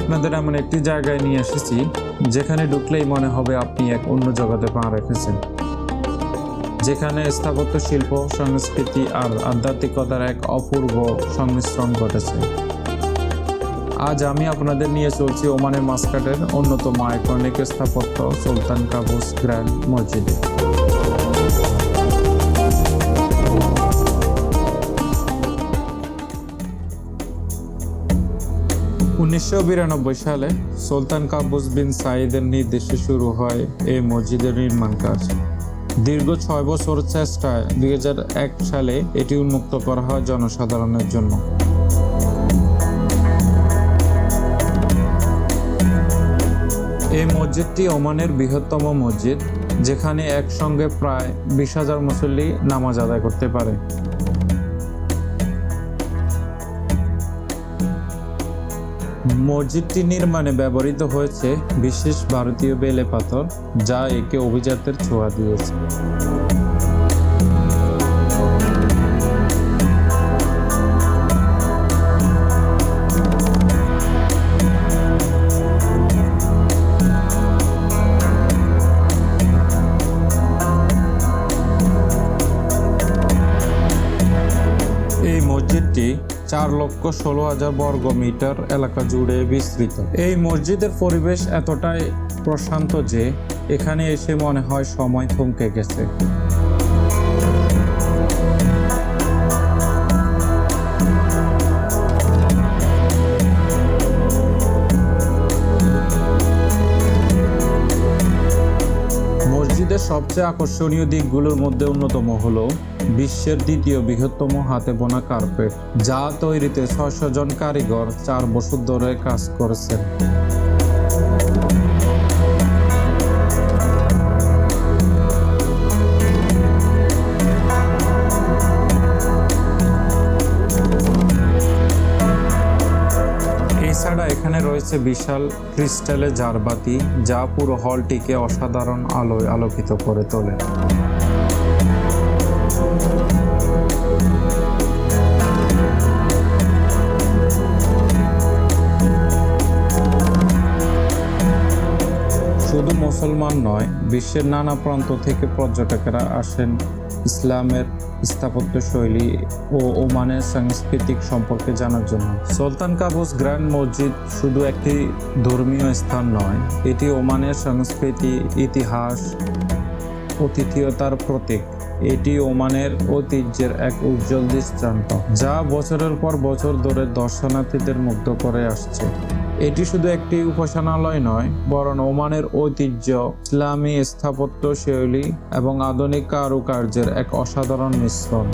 আপনাদের এমন একটি জায়গায় নিয়ে এসেছি, যেখানে ঢুকলেই মনে হবে আপনি এক অন্য জগতে পা রেখেছেন। যেখানে স্থাপত্য শিল্প, সংস্কৃতি আর আধ্যাত্মিকতার এক অপূর্ব সংমিশ্রণ ঘটেছে। আজ আমি আপনাদের নিয়ে চলছি ওমানের মাস্কাটের অন্যতম আইকনিক স্থাপত্য সুলতান কাবুস গ্র্যান্ড মসজিদে। উনিশশো বিরানব্বই সালে সুলতান কাবুস বিন সাইদের নির্দেশে শুরু হয় এই মসজিদের নির্মাণ কাজ। দীর্ঘ ছয় বছর চেষ্টায় দুই হাজার এক সালে এটি উন্মুক্ত করা হয় জনসাধারণের জন্য। এই মসজিদটি ওমানের বৃহত্তম মসজিদ, যেখানে একসঙ্গে প্রায় বিশ হাজার মুসল্লি নামাজ আদায় করতে পারে। মসজিদটি নির্মাণে ব্যবহৃত হয়েছে বিশেষ ভারতীয় বেলে পাথর যা একে অভিজাতের ছোঁয়া দিয়েছে। এই মসজিদটি চার লক্ষ ষোলো হাজার বর্গ মিটার এলাকা জুড়ে বিস্তৃত। এই মসজিদের পরিবেশ এতটাই প্রশান্ত যে এখানে এসে মনে হয় সময় থমকে গেছে। সবচেয়ে আকর্ষণীয় দিকগুলোর মধ্যে অন্যতম হল বিশ্বের দ্বিতীয় বৃহত্তম হাতে বোনা কার্পেট, যা তৈরিতে ছয়শো জন কারিগর চার বছর ধরে কাজ করেছেন। এখানে রয়েছে বিশাল ক্রিস্টালের জারবাতি, যা পুরো হলটিকে অসাধারণ আলোয় আলোকিত করে তোলে। শুধু মুসলমান নয়, বিশ্বের নানা প্রান্ত থেকে পর্যটকেরা আসেন ইসলামের স্থাপত্য শৈলী ও ওমানের সাংস্কৃতিক সম্পর্কে জানার জন্য। সুলতান কাবুস গ্র্যান্ড মসজিদ শুধু একটি ধর্মীয় স্থান নয়, এটি ওমানের সংস্কৃতি, ইতিহাস অতিথিয়তার প্রতীক। এটি ওমানের ঐতিহ্যের এক উজ্জ্বল দৃষ্টান্ত, যা বছরের পর বছর ধরে দর্শনার্থীদের মুগ্ধ করে আসছে। এটি শুধু একটি উপাসনালয় নয়, বরং ওমানের ঐতিহ্য, ইসলামী স্থাপত্য শৈলী এবং আধুনিক কারুকার্যের এক অসাধারণ মিশ্রণ।